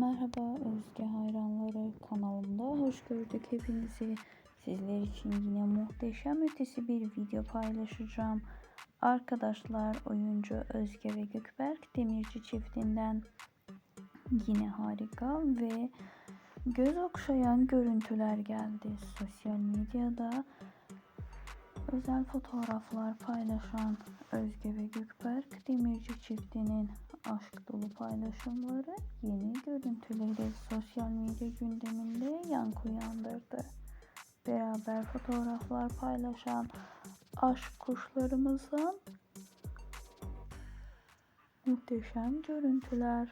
Merhaba Özge hayranları kanalımda hoş gördük hepinizi. Sizler için yine muhteşem ötesi bir video paylaşacağım. Arkadaşlar oyuncu Özge ve Gökberk Demirci çiftinden yine harika ve göz okşayan görüntüler geldi. Sosyal medyada özel fotoğraflar paylaşan Özge ve Gökberk Demirci çiftinin aşk dolu paylaşımları yeni görüntüleri sosyal medya gündeminde yankı uyandırdı. Beraber fotoğraflar paylaşan aşk kuşlarımızın muhteşem görüntüler.